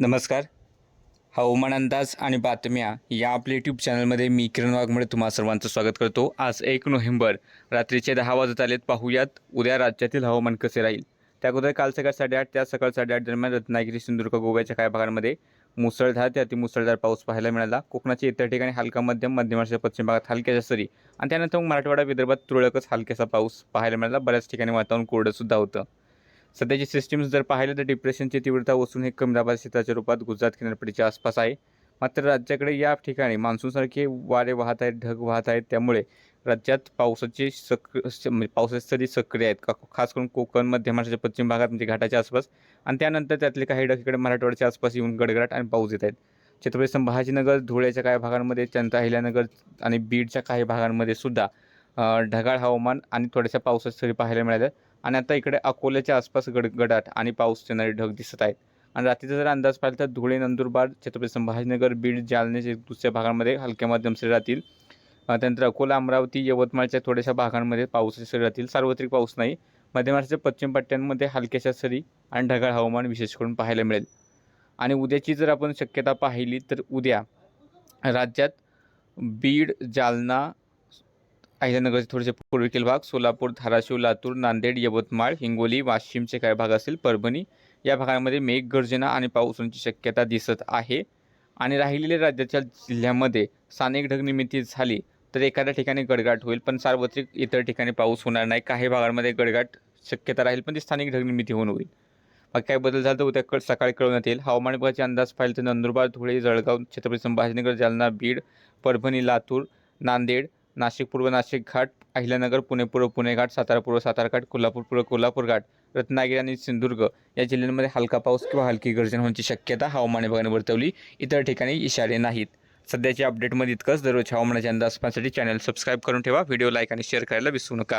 नमस्कार. हवामान अंदाज आणि बातम्या या आपल्या यूट्यूब चॅनलमध्ये मी किरण वाघमोडे तुम्हा सर्वांचं स्वागत करतो. आज एक नोव्हेंबर रात्रीचे दहा वाजत आलेत. पाहूयात उद्या राज्यातील हवामान कसे राहील? त्या अगोदर काल सकाळ साडेआठ त्या सकाळ साडेआठ दरम्यान रत्नागिरी सिंधुदुर्ग गोव्याच्या काही भागांमध्ये मुसळधार ते अतिमुसळधार पाऊस पाहायला मिळाला. कोकणाच्या इतर ठिकाणी हलका मध्यम मध्य महाराष्ट्राच्या पश्चिम भागात हलक्याच्या सरी आणि त्यानंतर मग मराठवाडा विदर्भात तुरळकच हलक्याचा पाऊस पाहायला मिळाला. बऱ्याच ठिकाणी वातावरण कोरडंसुद्धा होतं. सध्याची सिस्टीम्स जर पाहिलं तर डिप्रेशनची तीव्रता ओसून हे कमी दाबाच्या क्षेत्राच्या रूपात गुजरात किनारपट्टीच्या आसपास आहे. मात्र राज्याकडे या ठिकाणी मान्सूनसारखे वारे वाहत आहेत ढग वाहत आहेत. त्यामुळे राज्यात पावसाचे सक म्हणजे पावसाची सरी सक्रिय आहेत. का खास करून कोकण मध्य महाराष्ट्राच्या पश्चिम भागात म्हणजे घाटाच्या आसपास. आणि त्यानंतर त्यातले काही ढग इकडे मराठवाड्याच्या आसपास येऊन गडगडाट आणि पाऊस येत आहेत. छत्रपती संभाजीनगर धुळ्याच्या काही भागांमध्ये चंद्र अहिल्यानगर आणि बीडच्या काही भागांमध्ये सुद्धा ढगाळ हवामान आणि थोड्याशा पावसाच्या सरी पाहायला मिळाल्या. आणि आता इकडे अकोल्याच्या आसपास गडगडाट आणि पाऊस येणारे ढग दिसत आहेत. आणि रात्रीचा जर अंदाज पाहिला तर धुळे नंदुरबार छत्रपती संभाजीनगर बीड जालन्याच्या दुसऱ्या भागांमध्ये हलक्या मध्यम सरी राहतील त्यानंतर अकोला अमरावती यवतमाळच्या थोड्याशा भागांमध्ये पावसाच्या सरी राहतील सार्वत्रिक पाऊस नाही. मध्य महाराष्ट्राच्या पश्चिम पट्ट्यांमध्ये हलक्याशा सरी आणि ढगाळ हवामान विशेष करून पाहायला मिळेल. आणि उद्याची जर आपण शक्यता पाहिली तर उद्या राज्यात बीड जालना अहिल्यानगरचे थोडेसे पूर्वेकडील भाग सोलापूर धाराशिव लातूर नांदेड यवतमाळ हिंगोली वाशिमचे काही भाग असतील परभणी. या भागांमध्ये मेघगर्जना आणि पाऊस होण्याची शक्यता दिसत आहे. आणि राहिलेल्या राज्याच्या जिल्ह्यामध्ये स्थानिक ढगनिमिती झाली तर एखाद्या ठिकाणी गडगाट होईल पण सार्वत्रिक इतर ठिकाणी पाऊस होणार नाही. काही भागांमध्ये गडगाट शक्यता राहील पण ती स्थानिक ढगनिमिती होऊन होईल. बाकी काय बदल झाला तर उद्या कळ सकाळी कळवण्यात येईल हवामान विभागाचे अंदाज पाहिजे तर नंदुरबार धुळे जळगाव छत्रपती संभाजीनगर जालना बीड परभणी लातूर नांदेड नाशिक पूर्व नाशिक घाट अहिल्यानगर पुणे पूर्व पुणे घाट सातारा पूर्व सातारा घाट कोल्हापूर पूर्व कोल्हापूर घाट रत्नागिरी आणि सिंधुदुर्ग या जिल्ह्यांमध्ये हलका पाऊस किंवा हलकी गर्जन होण्याची शक्यता हवामान विभागाने वर्तवली. इतर ठिकाणी इशारे नाहीत. सध्याच्या अपडेटमध्ये इतकंच. दररोज हवामानाचे अंदाज पाहण्यासाठी चॅनल सबस्क्राईब करून ठेवा. व्हिडिओ लाईक आणि शेअर करायला विसरू नका.